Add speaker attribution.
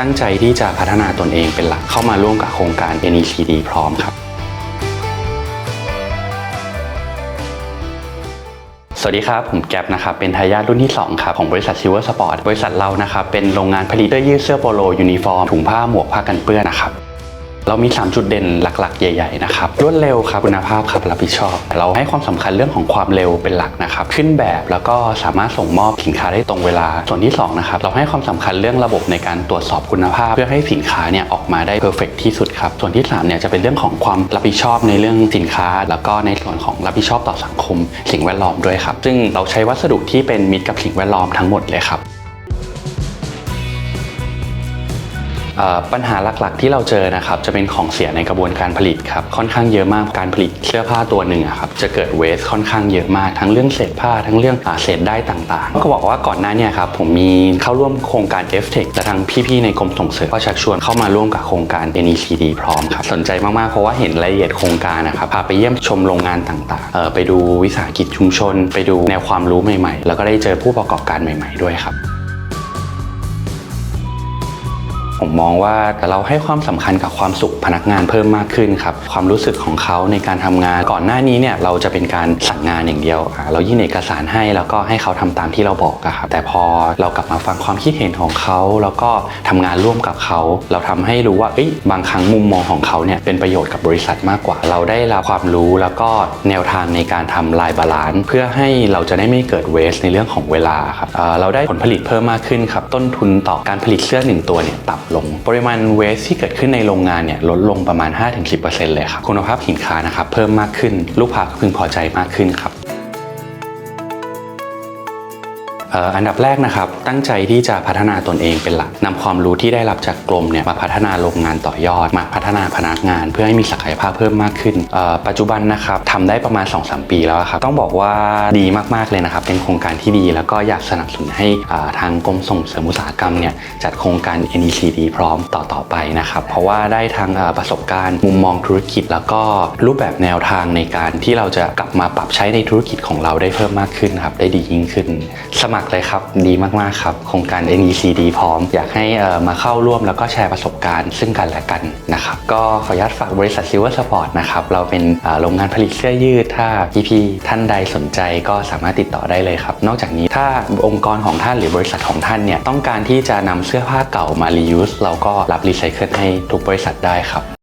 Speaker 1: ตั้งใจที่จะพัฒนาตนเองเป็นหลักเข้ามาร่วมกับโครงการ NECD พร้อมครับ สวัสดีครับ ผมแก๊ปนะครับ เป็นทายาทรุ่นที่ 2 ครับ ของบริษัทซีเวอร์สปอร์ต บริษัทเรานะครับ เป็นโรงงานผลิตเสื้อยืดเสื้อโปโล ยูนิฟอร์ม ถุงผ้าหมวกผ้ากันเปื้อนนะครับ เรามี 3 จุดเด่นหลัก ๆ ใหญ่ ๆ นะครับ รวดเร็วครับ คุณภาพครับ รับผิดชอบ เราให้ความสำคัญเรื่องของความเร็วเป็นหลักนะครับ ขึ้นแบบแล้วก็สามารถส่งมอบสินค้าได้ตรงเวลา ส่วนที่2นะครับ เราให้ความสำคัญเรื่องระบบในการตรวจสอบคุณภาพ เพื่อให้สินค้าเนี่ยออกมาได้เพอร์เฟกที่สุดครับ ส่วนที่3เนี่ยจะเป็นเรื่องของความรับผิดชอบในเรื่องสินค้า แล้วก็ในส่วนของรับผิดชอบต่อสังคม สิ่งแวดล้อมด้วยครับ ซึ่งเราใช้วัสดุที่เป็นมิตรกับสิ่งแวดล้อมทั้งหมดเลยครับ ปัญหาหลักๆ ที่เราเจอนะครับจะเป็นของเสียในกระบวนการผลิตครับค่อนข้างเยอะมากการผลิตเสื้อผ้าตัวหนึ่งอะครับจะเกิดเวสค่อนข้างเยอะมากทั้งเรื่องเศษผ้าทั้งเรื่องเศษได้ต่างๆก็บอกว่าก่อนหน้าเนี่ยครับผมมีเข้าร่วมโครงการ f t e c h และทางพี่ๆในกรมส่งเสริมก็ชักชวนเข้ามาร่วมกับโครงการ NECD พร้อมครับสนใจมากๆเพราะว่าเห็นรายละเอียดโครงการนะครับพาไปเยี่ยมชมโรงงานต่างๆไปดูวิสาหกิจชุมชน ไปดูแนวความรู้ใหม่ๆ แล้วก็ได้เจอผู้ประกอบการใหม่ ๆด้วยครับ ผมมองว่าเราให้ความสำคัญกับความสุขพนักงานเพิ่มมากขึ้นครับความรู้สึกของเขาในการทำงานก่อนหน้านี้เนี่ยเราจะเป็นการสั่งงานอย่างเดียว เรายื่นเอกสารให้แล้วก็ให้เขาทำตามที่เราบอกครับแต่พอเรากลับมาฟังความคิดเห็นของเขาแล้วก็ทำงานร่วมกับเขา เราทำให้รู้ว่าเอ้ยบางครั้งมุมมองของเขาเนี่ยเป็นประโยชน์กับบริษัทมากกว่า เราได้รับความรู้แล้วก็แนวทางในการทำลายบาลานซ์เพื่อให้เราจะได้ไม่เกิดเวสในเรื่องของเวลาครับเราได้ผลผลิตเพิ่มมากขึ้นครับต้นทุนต่อการผลิตเสื้อหนึ่งตัวเนี่ยต่ำลง ปริมาณเวสที่เกิดขึ้นในโรงงานเนี่ยลดลงประมาณ 5-10%เลยครับ คุณภาพสินค้านะครับเพิ่มมากขึ้น ลูกค้าก็พึงพอใจมากขึ้นครับ อันดับแรกนะครับ ตั้งใจที่จะพัฒนาตนเองเป็นหลักนำความรู้ที่ได้รับจากกรมเนี่ยมาพัฒนาโรงงานต่อยอด มาพัฒนาพนักงาน เพื่อให้มีศักยภาพเพิ่มมากขึ้น ปัจจุบันนะครับทำได้ประมาณ 2-3 ปีแล้วครับ ต้องบอกว่าดีมากๆเลยนะครับ เป็นโครงการที่ดีแล้วก็อยากสนับสนุนให้ทางกรมส่งเสริมอุตสาหกรรมเนี่ยจัดโครงการ NECD พร้อมต่อๆไปนะครับ เพราะว่าได้ทางประสบการณ์มุมมองธุรกิจ แล้วก็รูปแบบแนวทางในการที่เราจะกลับมาปรับใช้ในธุรกิจของเราได้เพิ่มมากขึ้นครับได้ดียิ่งขึ้น สมัครเลยครับ ดีมากๆครับ โครงการ NECD พร้อม อยากให้มาเข้าร่วมแล้วก็แชร์ประสบการณ์ซึ่งกันและกันนะครับ ก็ขออนุญาตฝากบริษัท Silver Sport นะครับ เราเป็นโรงงานผลิตเสื้อยืด ถ้าพี่ๆท่านใดสนใจก็สามารถติดต่อได้เลยครับ นอกจากนี้ถ้าองค์กรของท่านหรือบริษัทของท่านเนี่ยต้องการที่จะนำเสื้อผ้าเก่ามา reuse เราก็รับรีไซเคิลให้ทุกบริษัทได้ครับ